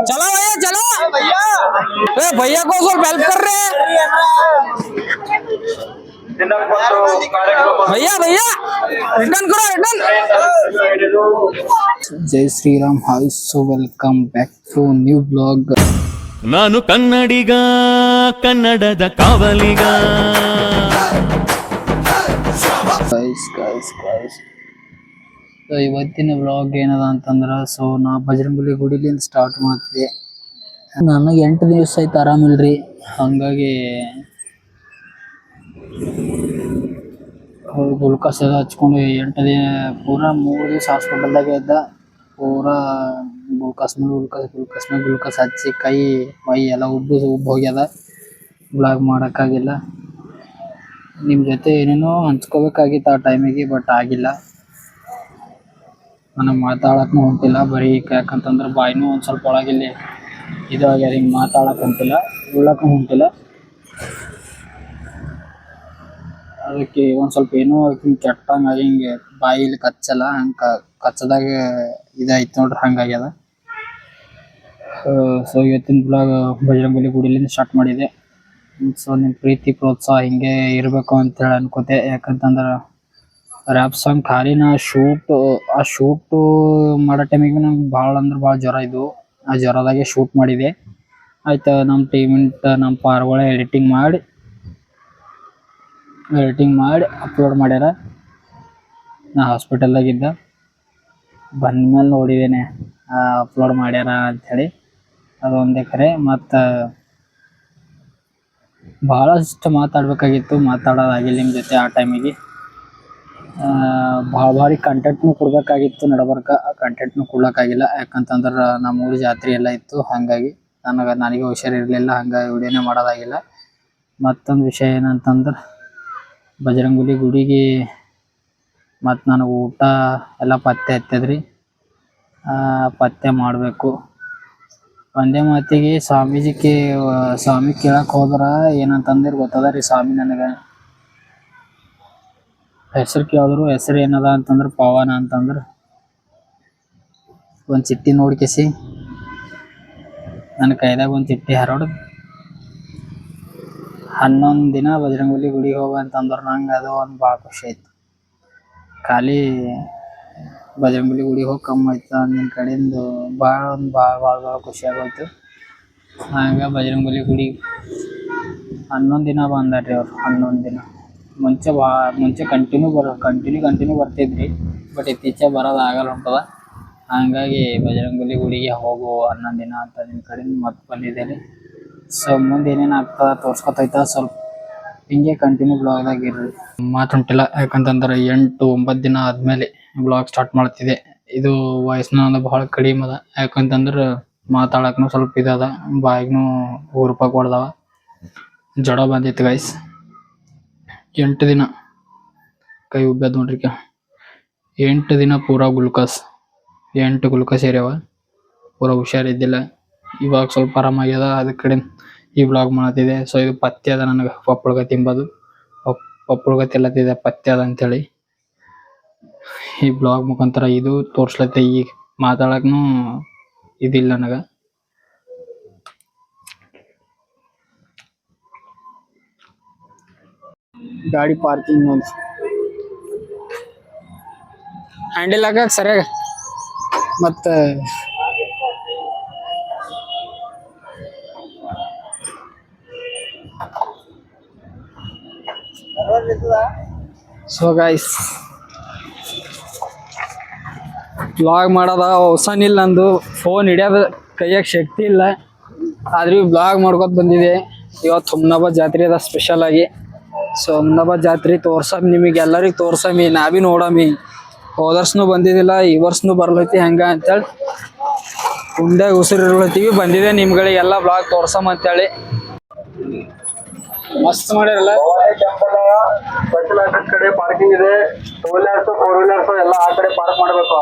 चलो भैया चलो ए भैया को ಸ್ವಲ್ಪ ಹೆಲ್ಪ್ कर रहे हैं भैया भैया रिटर्न करो return Jai Shriram hi so welcome back to new blog ನಾನು ಕನ್ನಡಿಗ ಕನ್ನಡದ ಕಾವಲಿಗ ಗೈಸ್ ಗೈಸ್ ಗೈಸ್ ಸೊ ಇವತ್ತಿನ ಬ್ಲಾಗ್ ಏನದ ಅಂತಂದ್ರ ಸೊ ನಾ ಬಜರಂಗಲಿ ಗುಡಿಲಿಂದ ಸ್ಟಾರ್ಟ್ ಮಾಡ್ತಿದ್ದೆ ನನಗೆ ಎಂಟು ದಿವಸ ಆಯ್ತು ಆರಾಮಿಲ್ರಿ ಹಂಗಾಗಿ ಗ್ಲುಕೋಸ್ ಎಲ್ಲ ಹಚ್ಕೊಂಡು ಎಂಟು ದಿನ, ಪೂರಾ ಮೂರು ದಿವಸ ಹಾಸ್ಪಿಟಲ್ದಾಗ ಇದ್ದ. ಪೂರಾ ಗ್ಲುಕೋಸ್ ಮೇಲೆ ಗ್ಲುಕೋಸ್ ಗ್ಲುಕೋಸ್ ಮೇಲೆ ಗ್ಲುಕೋಸ್ ಹಚ್ಚಿ ಕೈ, ಮೈ ಎಲ್ಲ ಉಬ್ಬು ಉಬ್ಬು ಹೋಗ್ಯದ. ಬ್ಲಾಗ್ ಮಾಡೋಕ್ಕಾಗಿಲ್ಲ. ನಿಮ್ಮ ಜೊತೆ ಏನೇನೋ ಹಂಚ್ಕೋಬೇಕಾಗಿತ್ತು ಆ ಟೈಮಿಗೆ ಬಟ್ ಆಗಿಲ್ಲ. ನನಗೆ ಮಾತಾಡಕ್ಕೂ ಹೊಂಟಿಲ್ಲ. ಬರೀ ಯಾಕಂತಂದ್ರೆ ಬಾಯಿನೂ ಒಂದು ಸ್ವಲ್ಪ ಒಳಗಿಲ್ಲಿ ಇದಾಗ ಆಗ್ಯದ ಹಿಂಗೆ ಮಾತಾಡಕ್ಕೆ ಹೊಂಟಿಲ್ಲ ಉಳ್ಳಕ್ಕೂ ಹೊಂಟಿಲ್ಲ. ಅದಕ್ಕೆ ಒಂದು ಸ್ವಲ್ಪ ಏನೋ ಹಿಂಗೆ ಕೆಟ್ಟಂಗೆ ಆಗಿ ಹಿಂಗೆ ಬಾಯಿಲಿ ಕಚ್ಚಲ್ಲ, ಹಂಗೆ ಕಚ್ಚದಾಗ ಇದಾಯ್ತು ನೋಡ್ರಿ ಹಂಗಾಗ್ಯದ ಸೊ ಇವತ್ತಿನ ಬ್ಲಾಗ್ ಬಜರಂಗಲಿ ಗುಡಿಲಿಂದ ಸ್ಟಾರ್ಟ್ ಮಾಡಿದೆ. ಸೊ ನಿಮ್ಮ ಪ್ರೀತಿ, ಪ್ರೋತ್ಸಾಹ ಹಿಂಗೆ ಇರಬೇಕು ಅಂತೇಳಿ ಅನ್ಕೋತೆ. ಯಾಕಂತಂದ್ರೆ ರ್ಯಾಪ್ ಸಾಂಗ್ ಖಾಲಿ ಶೂಟ್ ಆ ಶೂಟ್ ಮಾಡೋ ಟೈಮಿಗೆ ನಂಗೆ ಭಾಳ ಅಂದ್ರೆ ಭಾಳ ಜ್ವರ ಇದ್ವು ಆ ಜ್ವರದಾಗೆ ಶೂಟ್ ಮಾಡಿದೆ ಆಯ್ತು ನಮ್ಮ ಟೀಮಿಂಟ್ ನಮ್ಮ ಪಾರ್ಗಳ ಎಡಿಟಿಂಗ್ ಮಾಡಿ ಎಡಿಟಿಂಗ್ ಮಾಡಿ ಅಪ್ಲೋಡ್ ಮಾಡ್ಯಾರ ನಾ ಹಾಸ್ಪಿಟಲ್ದಾಗಿದ್ದ ಬಂದ್ಮೇಲೆ ನೋಡಿದ್ದೇನೆ ಅಪ್ಲೋಡ್ ಮಾಡ್ಯಾರ ಅಂಥೇಳಿ ಅದೊಂದೇ ಕರೆ ಮತ್ತು ಭಾಳಷ್ಟು ಮಾತಾಡಬೇಕಾಗಿತ್ತು ಮಾತಾಡೋದಾಗಿಲ್ಲ ನಿಮ್ಮ ಜೊತೆ ಆ ಟೈಮಿಗೆ ಭಾಳ ಭಾರಿ ಕಂಟೆಂಟ್ನು ಕೊಡಬೇಕಾಗಿತ್ತು ನಡಬರ್ಕ. ಆ ಕಂಟೆಂಟ್ನು ಕೊಡ್ಲಕ್ಕಾಗಿಲ್ಲ ಯಾಕಂತಂದ್ರೆ ನಮ್ಮ ಊರ ಜಾತ್ರೆ ಎಲ್ಲ ಇತ್ತು. ಹಾಗಾಗಿ ನನಗೆ ನನಗೆ ಹುಷಾರಿರಲಿಲ್ಲ ಹಂಗಾಗಿ ವಿಡಿಯೋನೇ ಮಾಡೋದಾಗಿಲ್ಲ ಮತ್ತೊಂದು ವಿಷಯ ಏನಂತಂದ್ರೆ ಬಜರಂಗುಲಿ ಗುಡಿಗೆ ಮತ್ತು ನನಗೆ ಊಟ ಎಲ್ಲ ಪತ್ತೆ ಹತ್ತದ್ರಿ ಪತ್ತೆ ಮಾಡಬೇಕು. ಒಂದೇ ಮಾತಿಗೆ ಸ್ವಾಮೀಜಿಗೆ, ಸ್ವಾಮಿ ಕೇಳಕ್ಕೆ ಹೋದ್ರೆ ಏನಂತಂದ್ರೆ ಗೊತ್ತದ ರೀ ಸ್ವಾಮಿ ನನಗೆ? ಹೆಸರು ಕೇಳಿದ್ರು ಹೆಸರು ಏನದ ಅಂತಂದ್ರೆ ಪವನ ಅಂತಂದ್ರೆ ಒಂದು ಚಿಟ್ಟಿ ನೋಡ್ಕೇಸಿ ನನ್ನ ಕೈದಾಗ ಒಂದು ಚಿಟ್ಟಿ ಹರಡು ಹನ್ನೊಂದು ದಿನ ಬಜರಂಗಬಲಿ ಗುಡಿಗೆ ಹೋಗ ಅಂತಂದ್ರೆ ನಂಗೆ ಅದು ಒಂದು ಭಾಳ ಖುಷಿ ಆಯ್ತು. ಖಾಲಿ ಬಜರಂಗಬಲಿ ಗುಡಿಗೆ ಹೋಗಿ ಕಮ್ಮಿ ಆಯ್ತು ನಿನ್ನ ಕಡೆಯಿಂದ ಭಾಳ ಒಂದು ಭಾಳ ಭಾಳ ಭಾಳ ಖುಷಿ ಆಗೋಯ್ತು. ಹಂಗೆ ಬಜರಂಗಬಲಿ ಗುಡಿ ಹನ್ನೊಂದು ದಿನ ಬಂದಾರ್ರಿ ಅವ್ರು, ಹನ್ನೊಂದು ದಿನ. ಮುಂಚೆ ಬಾ, ಮುಂಚೆ ಕಂಟಿನ್ಯೂ ಬರೋ ಕಂಟಿನ್ಯೂ ಕಂಟಿನ್ಯೂ ಬರ್ತಿದ್ರಿ. ಬಟ್ ಇತ್ತೀಚೆ ಬರೋದು ಆಗಲ್ಲ ಹೊಂಟದ ಹಂಗಾಗಿ ಬಜರಂಗಲಿ ಗುಡಿಗೆ ಹೋಗು, ಹನ್ನೊಂದು ದಿನ ಅಂತ ನಿಮ್ಮ ಕಡೆಯಿಂದ ಮತ್ತೆ ಬಂದಿದ್ದೇನೆ. ಸೊ ಮುಂದೆ ಏನೇನು ಆಗ್ತದ ತೋರ್ಸ್ಕೊತೈತ? ಸ್ವಲ್ಪ ಹಿಂಗೆ ಕಂಟಿನ್ಯೂ ಬ್ಲಾಗ್ದಾಗ ಇರ್ರಿ. ಮಾತುಂಟಿಲ್ಲ, ಯಾಕಂತಂದ್ರೆ ಎಂಟು, ಒಂಬತ್ತು ದಿನ ಆದ್ಮೇಲೆ ಬ್ಲಾಗ್ ಸ್ಟಾರ್ಟ್ ಮಾಡ್ತಿದೆ ಇದು ವಾಯ್ಸ್ನ ಬಹಳ ಕಡಿಮೆ ಅದ. ಯಾಕಂತಂದ್ರೆ ಮಾತಾಡೋಕ್ಕೂ ಸ್ವಲ್ಪ ಇದಾದ. ಬಾಯಿಗೂ ಊರ್ಪಾಕ್ ಹೊಡ್ದವ. ಜಡ ಬಂದಿತ್ತು ಗೈಸ್ ಎಂಟು ದಿನ. ಕೈ ಉಬ್ಬ್ಯಾದ ನೋಡ್ರಿ ಎಂಟು ದಿನ ಪೂರಾ ಗ್ಲುಕೋಸ್. ಎಂಟು ಗ್ಲುಕೋಸ್ ಏರ್ಯಾವ. ಪೂರಾ ಹುಷಾರಿದ್ದಿಲ್ಲ ಇವಾಗ ಸ್ವಲ್ಪ ಆರಾಮಾಗ್ಯದ. ಅದ್ರ ಕಡೆ ಈ ಬ್ಲಾಗ್ ಮಾಡತ್ತಿದೆ ಸೊ ಇದು ಪತ್ತೆ ಅದ ನನಗೆ. ಪಪ್ಪಳಗ ತಿಂಬೋದು ಪಪ್ ಪಪ್ಪಳ್ಗ ತಿಲ್ಲತ್ತಿದೆ ಪಥ್ಯ ಅದ ಅಂತೇಳಿ. ಈ ಬ್ಲಾಗ್ ಮುಖಾಂತರ ಇದು ತೋರ್ಸ್ಲತ್ತೆ. ಈಗ ಮಾತಾಡಕ್ನು ಇದಿಲ್ಲ ನನಗೆ. ಗಾಡಿ ಪಾರ್ಕಿಂಗ್ ನೋಡಿ ಹ್ಯಾಂಡಲ್ ಹಾಕಕ್ ಸರಿಯಾಗ ಮತ್ತೆ ಸೊ ಗಾಯ್ಸ್ ಬ್ಲಾಗ್ ಮಾಡೋದ ಹೊಸನಿಲ್ಲ ನಂದು. ಫೋನ್ ಹಿಡಿಯೋದು ಕೈಯಾಗ ಶಕ್ತಿ ಇಲ್ಲ. ಆದ್ರೂ ಬ್ಲಾಗ್ ಮಾಡ್ಕೊತ ಬಂದಿದೆ ಇವತ್ತು ಹುಮ್ನಾಬಾದ್ ಜಾತ್ರೆ ಅದ ಸ್ಪೆಷಲ್ ಆಗಿ. ಸೊ ಹುಮ್ನಾಬಾದ್ ಜಾತ್ರೆ ತೋರ್ಸಮ್ ನಿಮಗೆ ಎಲ್ಲರಿಗೆ ತೋರ್ಸಮಿ ನಾ ಬಿ ನೋಡಮಿ ಹೋದ ವರ್ಷನು ಬಂದಿದ್ದಿಲ್ಲ ಈ ವರ್ಷನು ಬರ್ಲೈತಿ ಹೆಂಗ ಅಂತೇಳಿ ಉಂಡ್ಯಾಗ ಉಸಿರಿರ್ಲತ್ತೀವಿ ಬಂದಿದೆ ನಿಮ್ಗಳಿಗೆಲ್ಲ ಬ್ಲಾಗ್ ತೋರ್ಸಮ್ ಅಂತೇಳಿ. ಮಸ್ತ್ ಮಾಡಿರಲ್ಲ ಕಡೆ ಪಾರ್ಕಿಂಗ್ ಇದೆ ಟೂ ವೀಲರ್ಸ್ ಫೋರ್ ವೀಲರ್ಸ್ ಎಲ್ಲ ಆ ಕಡೆ ಪಾರ್ಕ್ ಮಾಡಬೇಕು.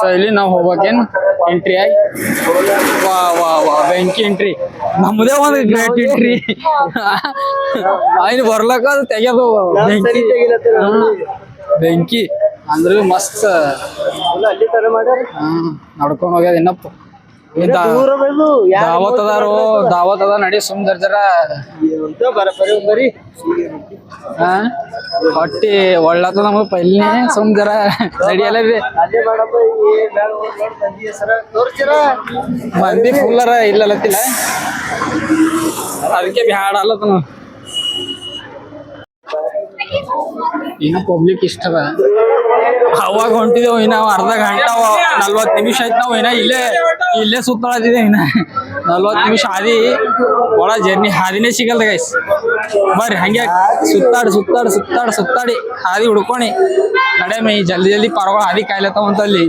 ಸೊ ಇಲ್ಲಿ ನಾವು ಹೋಗ್ಬೇಕೇನು? ಎಂಟ್ರಿ ಆಯ್. ವಾ ವಾ ವಾ ಬೆಂಕಿ ಎಂಟ್ರಿ ನಮ್ಮದೇ ಒಂದು ಗ್ರೇಟ್ ಎಂಟ್ರಿ ಆಯ್ನ ಬರ್ಲಕ್ಕ ಅದು ತೆಗೆದು ಬೆಂಕಿ. ಬೆಂಕಿ. ಅಂದ್ರೆ ಮಸ್ತ್. ಹ್ಮ್ ನಡ್ಕೊಂಡ್ ಹೋಗ್ಯದ ಇನ್ನಪ್ಪ. ದಾವತ್ ಅದಾರು ದಾವತ್ ಅದ ನಡಿ ಸುಮ್ ಜರ ಜರ ಬರ ಬರೀ ಬರೀ. ಹಾ ಹೊಟ್ಟಿ ಒಳ್ಳತ ನಮಗ ಪೈಲ್ನೆ ಸುಮ್ ಜರ ನಡಿಯಲ್ಲ ಮಂದಿ ಫುಲ್ಲರ ಇಲ್ಲಲತ್ತಿಲ್ಲ ಅದಕ್ಕೆ ಬ್ಯಾಡ ಅಲ್ಲತ ಇನ್ನ ಪಬ್ಲಿಕ್ ಇಷ್ಟ ಅದ. ಅವಾಗ ಹೊಂಟಿದೇವು ಇನ್ನ ಅರ್ಧ ಗಂಟೆ ನಲ್ವತ್ತು ನಿಮಿಷ ಆಯ್ತು ನಾವು ಇನ್ನ ಇಲ್ಲೇ ಇಲ್ಲೇ ಸುತ್ತಾಡತಿದ್ದೇವೆ ಇನ್ನ ನಲ್ವತ್ತು ನಿಮಿಷ ಹಾದಿ ಒಳ ಜರ್ನಿ ಹಾದಿನೇ ಸಿಗಲ್ದ ಗೈಸ್ ಬರ್ರಿ ಹಂಗೆ ಸುತ್ತಾಡಿ ಸುತ್ತಾಡಿ ಸುತ್ತಾಡಿ ಸುತ್ತಾಡಿ ಹಾದಿ ಹುಡ್ಕೊಣಿ ನಡೆ ಮೈ ಜಲ್ದಿ ಜಲ್ದಿ ಪರಗಳು ಹಾದಿ ಕಾಯ್ಲತ್ತಾವ ಅಂತ ಅಲ್ಲಿ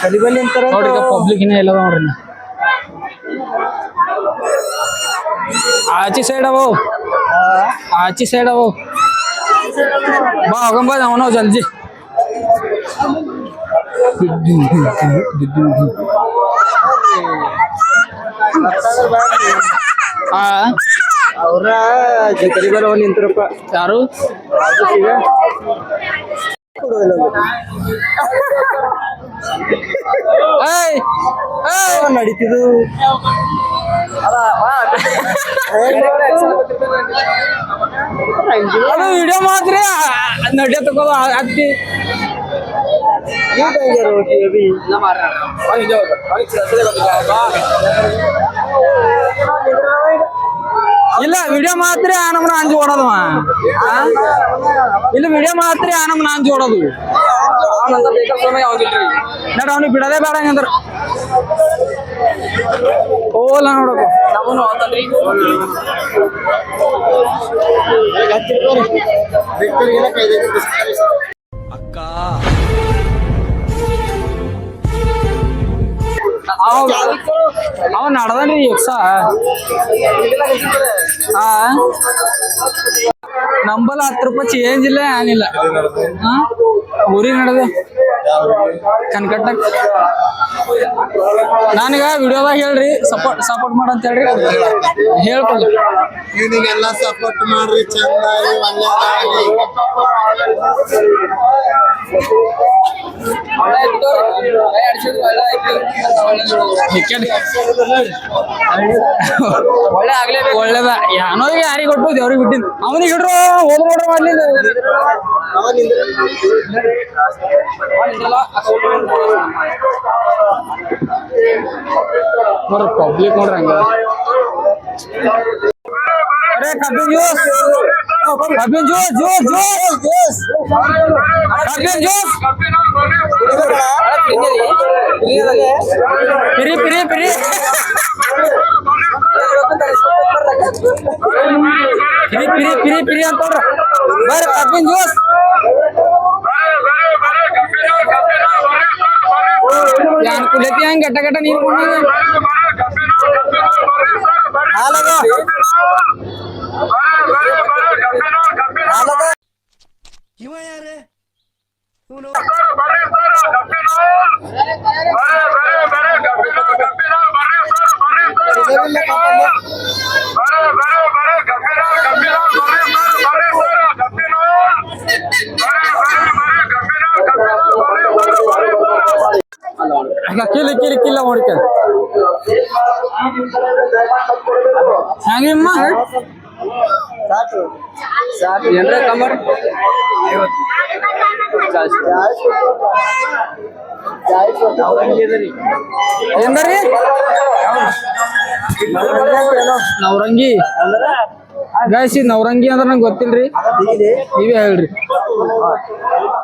ಕಲಿಬಲ್ಲಿ ಅಂತಾರ ನೋಡ್ರಿ ಪಬ್ಲಿಕ್ ಇನ್ನೇ ಇಲ್ಲ ನೋಡ್ರಿ ಇನ್ನ. ಆಚಿ ಸೈಡ್ ಅವು ಆಚಿ ಸೈಡ್ ಅವು ಬಾ ಹೋಗಂಬ ಅವನು ಜಲ್ದಿ ಆ ಅವ್ರ ಕಲಿಬಲ್ಲ ಬರೋ ನಿಂತ್ರಪ್ಪ ಯಾರು ನಡೀತಿದು ಅದು ವಿಡಿಯೋ ಮಾತ್ರ ನಡ್ಯ ಇಲ್ಲ ವಿಡಿಯೋ ಮಾತ್ರ ಆ ಅಂಜು ಓಡೋದವ ಇಲ್ಲ ವಿಡಿಯೋ ಮಾತ್ರ ಆ ಅಂಜು ಓಡೋದು. ನಡ ಅವ್ನಿಗೆ ಬಿಡದೇ ಬೇಡ ಹಂಗಂದ್ರ ಓಲ ನೋಡಬೇಕು ಅವ ಅವ ನಡ್ದನ್ರಿ ಆ? ನಂಬಲ್ ಹತ್ತು ರೂಪಾಯಿ ಚೇಂಜ್ ಇಲ್ಲ ಏನಿಲ್ಲ ಹಾ ಊರಿಗೆ ನಡೆದ. ಕನ್ಕಟ್ಟ ನನಗ ವಿಡಿಯೋದಾಗ ಹೇಳ್ರಿ ಸಪೋರ್ಟ್ ಸಪೋರ್ಟ್ ಮಾಡಂತ ಹೇಳ್ರಿ. ಹೇಳ್ಕೊಲ್ಲ ಇವನಿಗೆಲ್ಲ ಸಪೋರ್ಟ್ ಮಾಡ್ರಿ ಚಂದ ಒಳ್ಳೆ ಆಗ್ಲೇಬೇಕು ಒಳ್ಳೇದ ಯಾನೋರಿಗೆ ಯಾರಿಗೆ ಕೊಟ್ಟು ದೇವ್ರಿಗೆ ಬಿಟ್ಟಿದ್ ಅವನಿಗೆ ಇಡ್ರು ಹೋದ್ ನೋಡ್ರ ಮಾಡ್ಲಿಲ್ಲ ನೋಡ್ರಿ ಪಬ್ಲಿಕ್ ನೋಡ್ರಿ ಹಂಗ ಅರೆ ಕಬ್ಬಿನ ಜ್ಯೂಸ್ ಕಬ್ಬಿನ ಜ್ಯೂಸ್ ಜ್ಯೂಸ್ ಜ್ಯೂಸ್ ಜ್ಯೂಸ್ ಕಬ್ಬಿನ ಜ್ಯೂಸ್ ಪಿರಿ ಪಿರಿ ಪಿರಿ ಪಿರಿ ಪಿರಿ ಪಿರಿ ಪಿರಿ ಅಂತ ನೋಡ್ರಿ ಬರ್ರಿ ಕಬ್ಬಿನ ಜ್ಯೂಸ್ ಯಾನ್ ಕುಲತಿ ಹಂಗ ಗಟ್ಟ ಗಟ್ಟ ನೀರು ಕೊಡೋದು ಹೆಂಗಿಮ್ಮ? ಏನ್ರ ಕಮರ್ ಏನ್ರಿ ನವರಂಗಿ. ಗಾಯ್ಸಿ ನವರಂಗಿ ಅಂದ್ರೆ ನಂಗೆ ಗೊತ್ತಿಲ್ರಿ. ನೀವೇ ಹೇಳ್ರಿ.